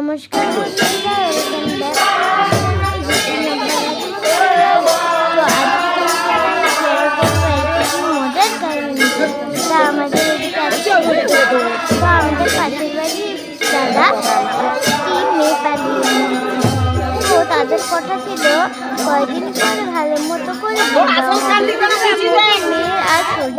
নমস্কার। বন্ধুরা আজকে মজার কারণে তা আমাদের তো আমাদের পাশের বাড়ি দাদা তিন মেয়ে পালিয়ে তো তাদের কথা ছিল কয়দিন পরে ভালো মতো করে মেয়ে আর সহ্য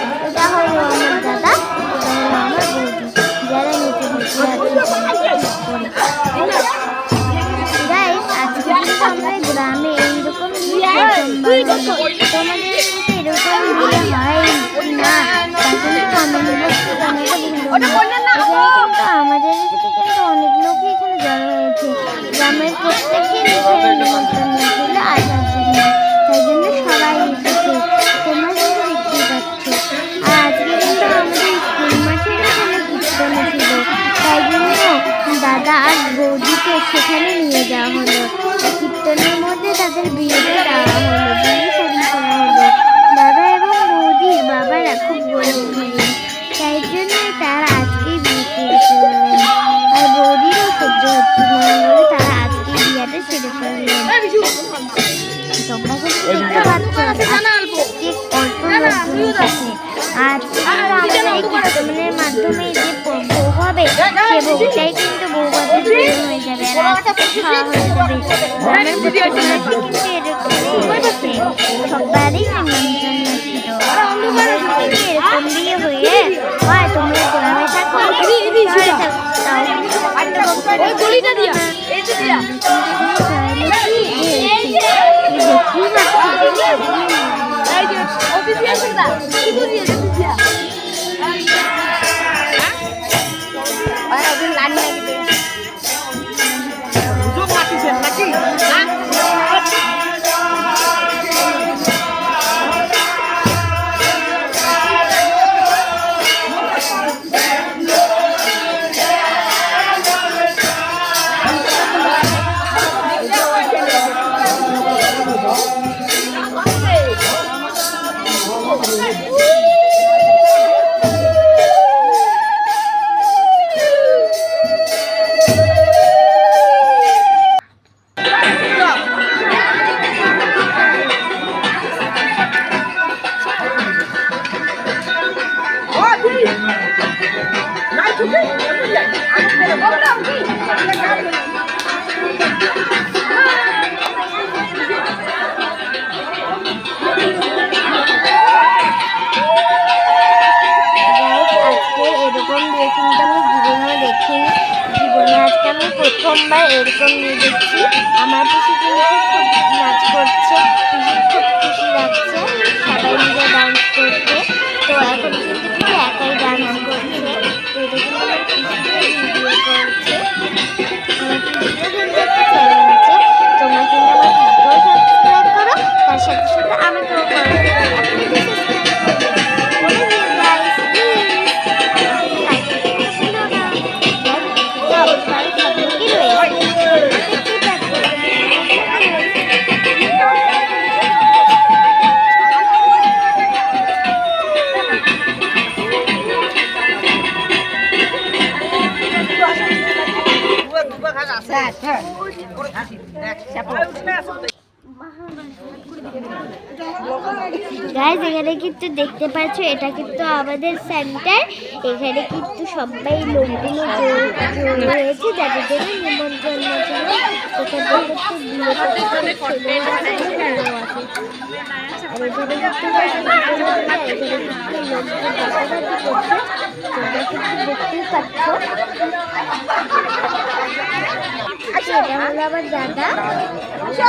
সেখানে নিয়ে যাওয়া হলো। কীর্তনের মধ্যে তাদের বিয়েতে দেওয়া হলো। বিয়ে করা হলো। দাদা এবং বৌদির বাবারা খুব গরিব ছিলেন তাই জন্য তারা আজকেই বিয়ে করে ফেললেন। আর বৌদিরও সহ্য হচ্ছিল না বলে তারা আজকে বিয়েটা সেরে ফেললেন। তোমরা কিন্তু দেখতে পাচ্ছ আজকে কত লোকজন এসেছে আজকে কিন্তু আমাদের এই কীর্তনের মাধ্যমে যে হবে। সে বউটাই কিন্তু বউ ভাতের হয়ে যাবে। আর আজকে খাওয়া হয়ে যাবে। গ্রামের প্রত্যেক মাসে কিন্তু এরকমই হচ্ছে সবারই নিমন্ত্রণ ছিল তোমাদের এরকম বিয়ে হয়ে হয় তোমরা গ্রামে থাকো শহরে থাকো তাও কিন্তু একটা প্রথমবার এরকম নিয়ে দেখছি আমার পিসি কিন্তু খুব নাচ করছে পিসি খুব খুশি লাগছে, সবাই মিলে ডান্স করছে। তো এখন কিন্তু একাই ডান্স তো গাইজ এখানে কিন্তু দেখতে পাচ্ছ, এটা কিন্তু আমাদের সেন্টার এখানে কিন্তু সবাই লোকগুলো জড়ো যাদের জন্য নিমন্ত্রণ দেখতেই পাচ্ছ। আমার দাদা? ওটা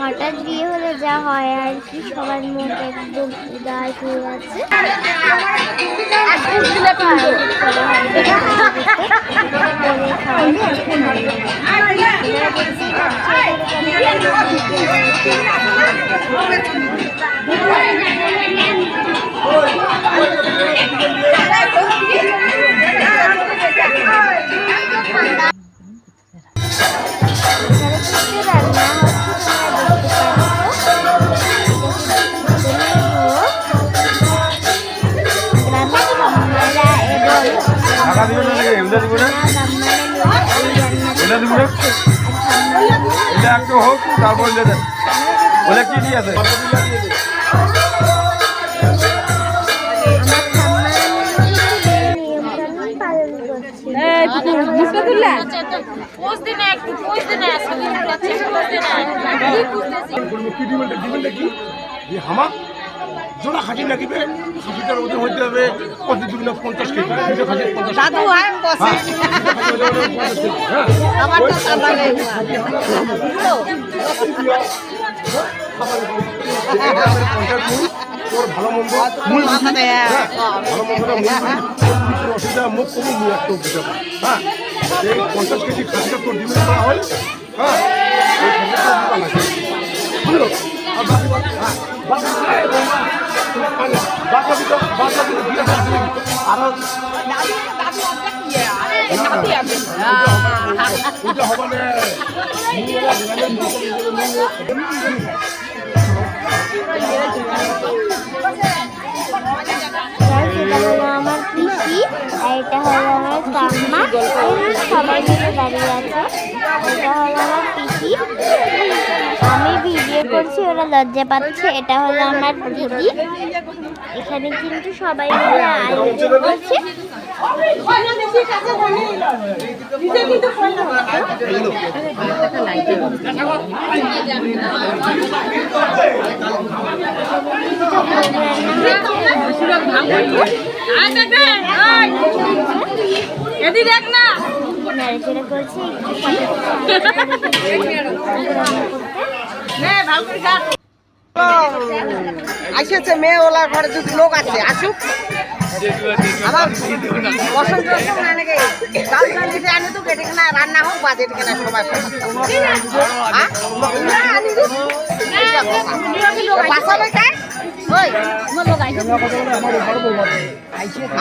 হঠাৎ বিয়ে হলে যা হয় আর কি সবার মুখ একদম উদাস হয়ে খাওয়ালে এটা হোক তারপর দিয়ে দেন বলে কি আছে কি যে হামা জোড়া খাসি লাগিবে খাসিটার ওজন হইতে হবে দুই না পঞ্চাশ কেজি। দুটো খাসি পঞ্চাশ হয়। তোর ভালো মন্দ মূল হ্যাঁ, ভালো মন্দটা মূল অসুবিধা মুখ কমু হ্যাঁ। এই পঞ্চাশ কেজি খাসিটা তোর ডিমেন্ট করা হয়। হ্যাঁ। বুঝলো? আর বাকি হ্যাঁ। আরও আমার পিসি আর এটা হলো আমার কাম্মা সবাই মিলে দাঁড়িয়ে আছে এটা হলো আমার পিসি। ভিডিও করছি ওরা লজ্জা পাচ্ছে এটা হলো আমার দিদি। এখানে কিন্তু সবাই মিলে আয়োজন করছে। দেখ না। নাড়াচাড়া করছে একটু আসেছে মেয়ে ওলার ঘরে দুটো লোক আছে আসুক। আমার বসন্ত আনি তো কেটে কিনা রান্না হোক বা যেটা কিনা সবাই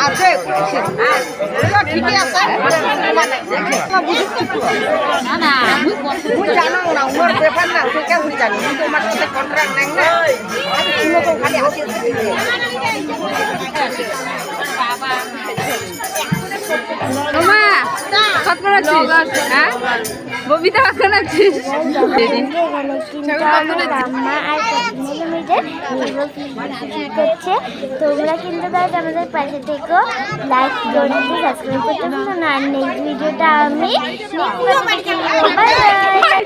আছে, ঠিকই আছে। না, না, জানো না, জানি? সাথে না। আমি খালি হাসি মামা আছিস? হ্যাঁ? ববিতা আছিস? করছে। তোমরা কিন্তু গাইজ আমাদের পাশে থেকো। লাইক করতে সাবস্ক্রাইব করতে ভুলো না। আর নেক্সট ভিডিওটা আমি নেক্সট বাই বাই